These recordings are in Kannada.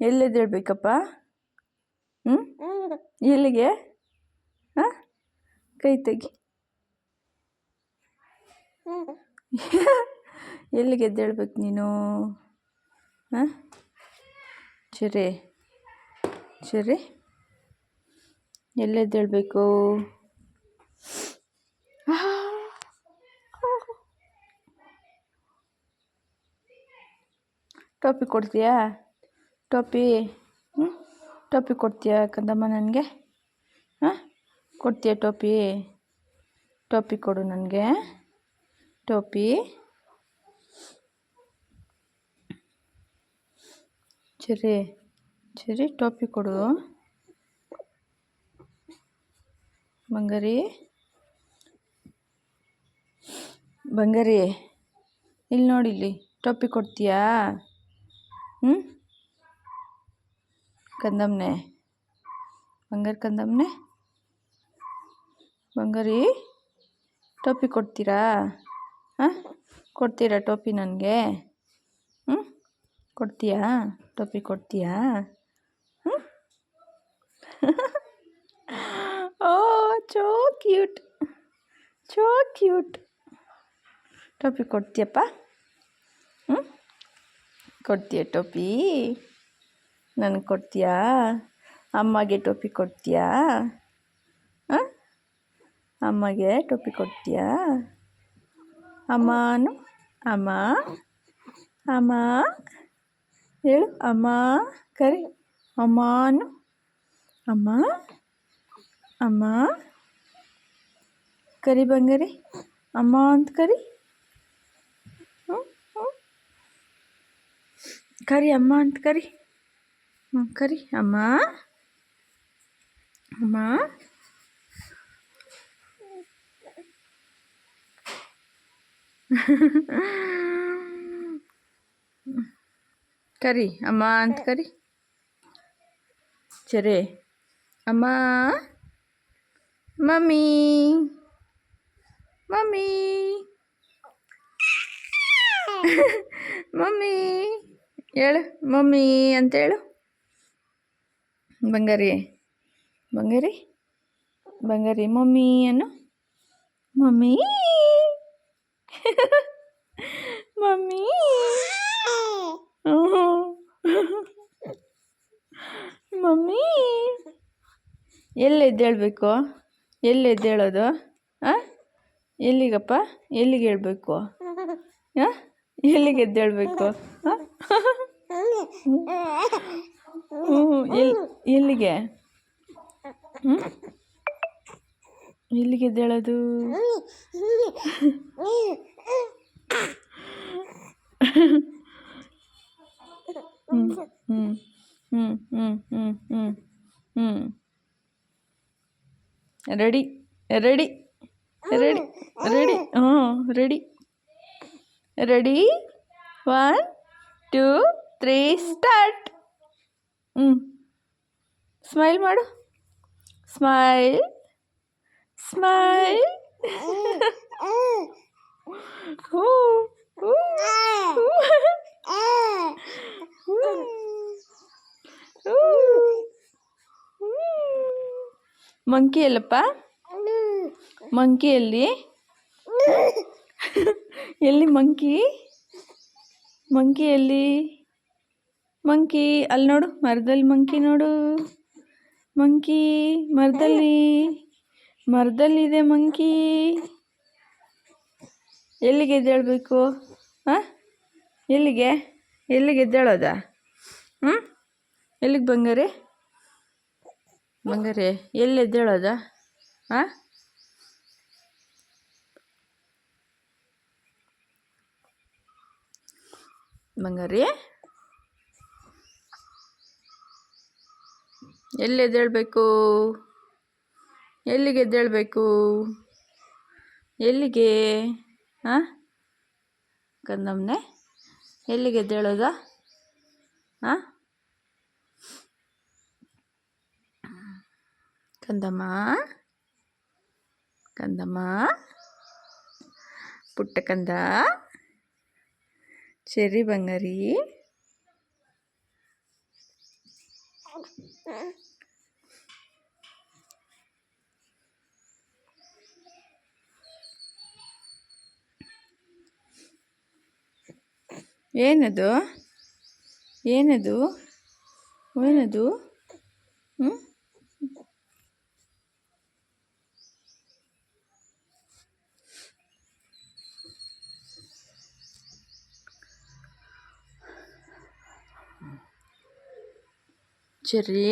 ಎಲ್ಲಿದ್ದೇಳ್ಬೇಕಪ್ಪ ಹ್ಞೂ ಎಲ್ಲಿಗೆ? ಹಾಂ? ಕೈ ತೆಗಿ. ಎಲ್ಲಿಗೆ ಎದ್ದೇಳ್ಬೇಕು ನೀನು? ಹಾಂ? ಸರಿ. ಸರಿ. ಎಲ್ಲೆದ್ದೇಳ್ಬೇಕು ಟೋಪಿ ಕೊಡ್ತೀಯಾ? ಟೋಪಿ ಹ್ಞೂ ಟೋಪಿ ಕೊಡ್ತೀಯಾ ಕಂದಮ್ಮ ನನಗೆ? ಹಾಂ? ಕೊಡ್ತೀಯಾ ಟೋಪಿ? ಟೋಪಿ ಕೊಡು ನನಗೆ. ಟೋಪಿ. ಸರಿ ಸರಿ, ಟೋಪಿ ಕೊಡು. ಬಂಗಾರಿ. ಬಂಗಾರಿ, ಇಲ್ಲಿ ನೋಡಿ ಇಲ್ಲಿ, ಟೋಪಿ ಕೊಡ್ತೀಯಾ? ಹ್ಞೂ ಕಂದಮ್ಮನೆ ಬಂಗಾರ ಕಂದಮ್ಮನೆ ಬಂಗಾರಿ ಟೋಪಿ ಕೊಡ್ತೀರಾ? ಹಾಂ? ಕೊಡ್ತೀರಾ ಟೋಪಿ ನನಗೆ? ಹ್ಞೂ ಕೊಡ್ತೀಯಾ? ಟೋಪಿ ಕೊಡ್ತೀಯಾ? ಹ್ಞೂ ಓ, ಚೋ ಕ್ಯೂಟ್. ಚೋ ಕ್ಯೂಟ್. ಟೋಪಿ ಕೊಡ್ತೀಯಪ್ಪ? ಹ್ಞೂ ಕೊಡ್ತೀಯ ಟೋಪಿ? ನನಗೆ ಕೊಡ್ತೀಯಾ? ಅಮ್ಮಗೆ ಟೋಪಿ ಕೊಡ್ತೀಯಾ? ಹಾಂ ಅಮ್ಮಗೆ ಟೋಪಿ ಕೊಡ್ತೀಯಾ? ಅಮ್ಮನು ಅಮ್ಮ ಅಮ್ಮ ಹೇಳು. ಅಮ್ಮ ಕರಿ. ಅಮ್ಮನು ಅಮ್ಮ ಅಮ್ಮ ಕರಿ ಬಂಗಾರಿ. ಅಮ್ಮ ಅಂತ ಕರಿ. ಕರಿ ಅಮ್ಮ ಅಂತ ಕರಿ. ಕರಿ. ಅಮ್ಮ. ಅಮ್ಮ. ಕರಿ. ಅಮ್ಮ ಅಂತ ಕರಿ. ಚರೇ. ಅಮ್ಮ. ಮಮ್ಮಿ. ಮಮ್ಮಿ. ಮಮ್ಮಿ. ಹೇಳು. ಮಮ್ಮಿ ಅಂತೇಳು ಬಂಗಾರಿ ಬಂಗಾರಿ ಬಂಗಾರಿ ಮಮ್ಮಿ ಅನ್ನು? ಮಮ್ಮಿ? ಮಮ್ಮಿ? ಮಮ್ಮಿ? ಎಲ್ಲಿ ಎದ್ದೇಳಬೇಕು ಎಲ್ಲಿ ಎದ್ದೇಳೋದು ಹಾಂ ಎಲ್ಲಿಗಪ್ಪ? ಎಲ್ಲಿಗೆ ಹೇಳ್ಬೇಕು? ಹಾಂ ಎಲ್ಲಿಗೆ ಎದ್ದೇಳಬೇಕು ಹಾಂ ಹ್ಞೂ ಎಲ್ಲಿ ಎಲ್ಲಿಗೆ? ಹ್ಞೂ ಎಲ್ಲಿಗೆ ಎದ್ದೇಳೋದು? ಹ್ಞೂ ಹ್ಞೂ ಹ್ಞೂ ಹ್ಞೂ ಹ್ಞೂ ಹ್ಞೂ ಹ್ಞೂ ರೆಡಿ ರೆಡಿ ರೆಡಿ ರೆಡಿ ಹ್ಞೂ ready. Ready? One, two, three, start. ಹ್ಞೂ ಸ್ಮೈಲ್ ಮಾಡು. ಸ್ಮೈಲ್ ಸ್ಮೈಲ್ ಮಂಕಿ ಎಲ್ಲಪ್ಪ ಮಂಕಿ ಎಲ್ಲಿ? ಎಲ್ಲಿ ಮಂಕಿ ಮಂಕಿ ಎಲ್ಲಿ? ಮಂಕಿ ಅಲ್ಲಿ ನೋಡು, ಮರದಲ್ಲಿ ಮಂಕಿ ನೋಡು. ಮಂಕಿ ಮರದಲ್ಲಿ ಮರದಲ್ಲಿದೆ ಮಂಕಿ. ಎಲ್ಲಿಗೆ ಎದ್ದೇಳಬೇಕು? ಹಾಂ? ಎಲ್ಲಿಗೆ? ಎಲ್ಲಿಗೆ ಎದ್ದೇಳೋದ? ಹ್ಞೂ ಎಲ್ಲಿಗೆ ಬಂಗಾರಿ? ಬಂಗಾರಿ, ಎಲ್ಲಿ ಎದ್ದೇಳೋದ? ಹಾಂ? ಬಂಗಾರಿ? ಎಲ್ಲಿ ಎದ್ದೇಳಬೇಕು? ಎಲ್ಲಿಗೆ ಎದ್ದೇಳಬೇಕು? ಎಲ್ಲಿಗೆ? ಹಾಂ ಕಂದಮ್ಮನೆ ಎಲ್ಲಿಗೆ ಎದ್ದೇಳೋದ? ಹಾಂ ಕಂದಮ್ಮ ಕಂದಮ್ಮ ಪುಟ್ಟ ಕಂದ? ಚೆರಿ ಬಂಗಾರಿ? ಏನದು ಏನದು ಏನದು ಹ್ಞೂ ಚೆರ್ರಿ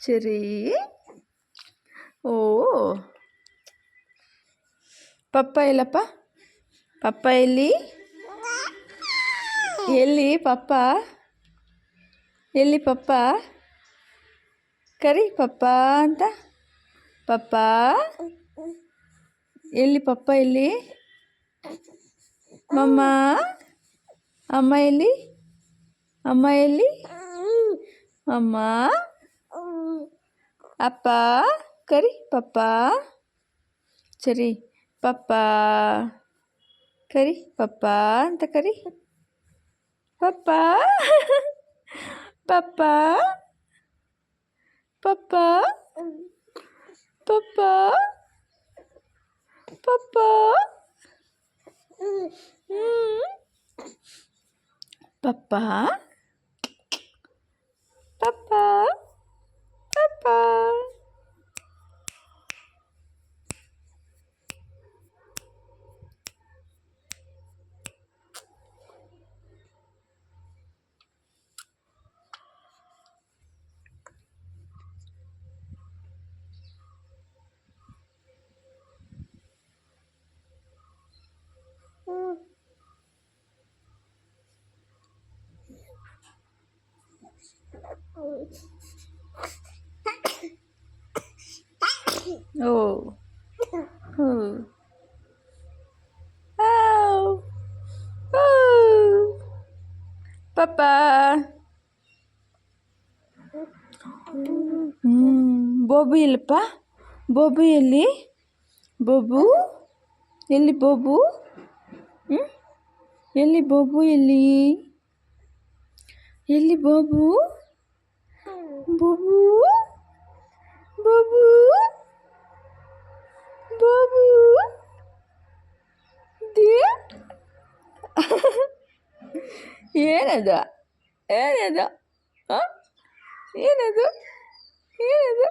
ಚೆರ್ರಿ ಓ ಪಪ್ಪ ಇಲ್ಲಪ್ಪ ಪಪ್ಪ ಎಲ್ಲಿ ಎಲ್ಲಿ ಪಪ್ಪ ಎಲ್ಲಿ ಪಪ್ಪ ಕರಿ ಪಪ್ಪ ಅಂತ ಪಪ್ಪ ಎಲ್ಲಿ ಪಪ್ಪ ಎಲ್ಲಿ ಮಮ್ಮ ಅಮ್ಮ ಎಲ್ಲಿ ಅಮ್ಮ ಎಲ್ಲಿ ಅಮ್ಮ ಅಪ್ಪ ಕರಿ ಪಪ್ಪ ಸರಿ ಪಪ್ಪ ಕರಿ ಪಪ್ಪ ಅಂತ ಕರಿ ಪಪ್ಪ ಪಪ್ಪ ಪಪ್ಪ ಪಪ್ಪ ಪಪ್ಪ ಹ್ಮ್. ಪಪ್ಪ ಪಪ್ಪ ಪಪ್ಪ Oh. Oh. Oh. Oh. Papa. ಹ್ಮ್ ಬೋಬು ಇಲ್ಲಪ್ಪ ಬೋಬು ಎಲ್ಲಿ ಬೋಬು ಎಲ್ಲಿ ಬೋಬು ಹ್ಮ್ ಎಲ್ಲಿ ಬೋಬು ಎಲ್ಲಿ ಎಲ್ಲಿ ಬೋಬು ಬೋಬು ಬೋಬು ಬಾಬು ದೇ ಏನದು ಏನದು ಆ? ಏನದು ಏನದು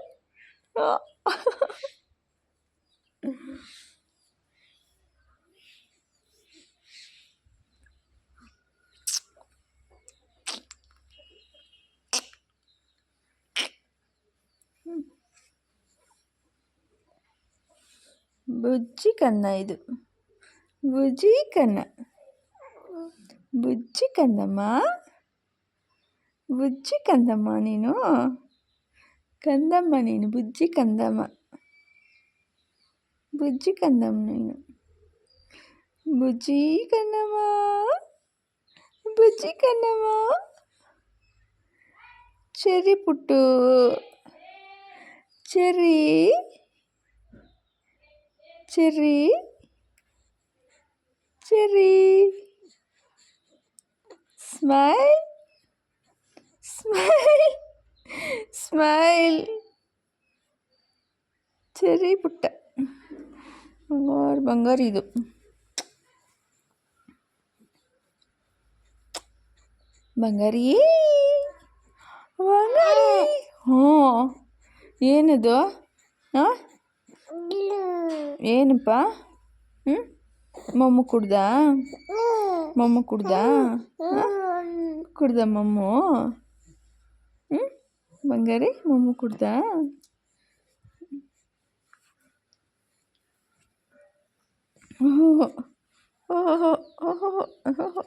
ಬುಜ್ಜಿ ಕನ್ನ ಇದು ಬುಜ್ಜಿ ಕನ್ನ ಬುಜ್ಜಿ ಕಂದಮ್ಮ ಬುಜ್ಜಿ ಕಂದಮ್ಮ ನೀನು ಕಂದಮ್ಮ ನೀನು ಬುಜ್ಜಿ ಕಂದಮ್ಮ ಬುಜ್ಜಿ ಕಂದಮ್ಮ ನೀನು ಬುಜ್ಜಿ ಕನ್ನಮ್ಮ ಬುಜ್ಜಿ ಕನ್ನಮ್ಮ ಚೆರಿ ಪುಟ್ಟು cherry cherry cherry smile smile smile cherry ಪುಟ್ಟ ಬಂಗಾರ ಬಂಗಾರ ಇದು ಬಂಗಾರಿ ಬಂಗಾರಿ ಹ್ಞೂ ಏನದು ಹಾಂ ಏನಪ್ಪ ಹ್ಞೂ ಮಮ್ಮು ಕುಡ್ದಾ ಮಮ್ಮು ಕುಡ್ದಾ ಕುಡ್ದ ಮಮ್ಮು ಹ್ಞೂ ಬಂಗಾರಿ ಮಮ್ಮು ಕುಡ್ದಾ ಓಹೋ ಓಹೋ ಓಹೋ ಓಹೋ